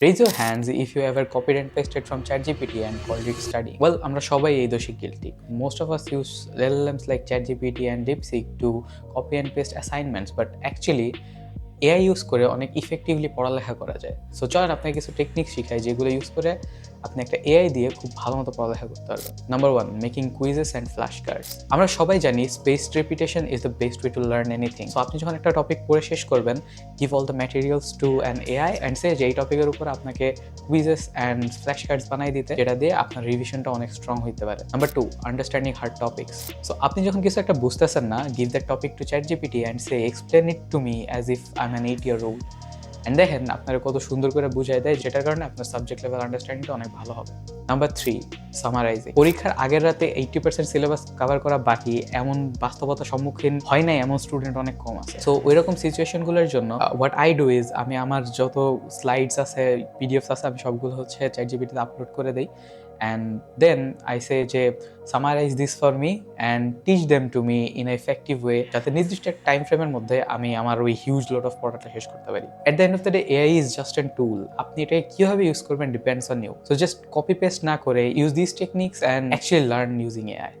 Raise your hands if you ever copied and pasted from ChatGPT and called it studying. Well, আমরা সবাই এই দোষে guilty. Most of us use LLMs like ChatGPT and DeepSeek to copy and paste assignments, but actually AI use করে অনেক effectively পড়ালেখা করা যায় so চলেন আপনাকে কিছু টেকনিক শিখাই যেগুলো ইউজ করে আপনি একটা এআই দিয়ে খুব ভালো মতো পড়ালেখা করতে পারবেন। Number one making quizzes and flash cards আমরা সবাই জানি space repetition is the best way to learn anything so আপনি যখন একটা টপিক পড়ে শেষ করবেন give all the materials to an AI and say যে এই টপিকের উপর আপনাকে কুইজেস অ্যান্ড ফ্ল্যাশ কার্ডস বানাই দিতে, যেটা দিয়ে আপনার রিভিশনটা অনেক স্ট্রং হইতে পারে। Number two understanding hard topics so আপনি যখন কিছু একটা বুঝতেছেন না give that topic to ChatGPT and say explain it to me as if I an eight year old and দেখেন, আপনারা কত সুন্দর করে বুঝাই দেয়, যেটার কারণে আপনার সাবজেক্ট লেভেল আন্ডারস্ট্যান্ডিংটা অনেক ভালো হবে। নাম্বার থ্রি সামারাইজিং পরীক্ষার আগের রাতে এইটি পার্সেন্ট সিলেবাস কভার করা বাকি, এমন বাস্তবতা সম্মুখীন হয় নাই, এমন স্টুডেন্ট অনেক কম আছে। সো ওই রকম সিচুয়েশনগুলোর জন্য হোয়াট আই ডু ইজ আমি আমার যত স্লাইডস আছে পিডিএফস আছে, আমি সবগুলো হচ্ছে চ্যাট জিবিটিতে আপলোড করে দিই। অ্যান্ড দেন আই সে যে summarise this for me and teach them to me in effective way যাতে নির্দিষ্ট একটা টাইম ফ্রেমের মধ্যে আমি আমার ওই হিউজ লোড অফ পড়াটা শেষ করতে পারি। At the end of the day AI is just an tool আপনি এটাকে কীভাবে ইউজ করবেন depends on you so just copy paste না করে use this techniques and actually learn using AI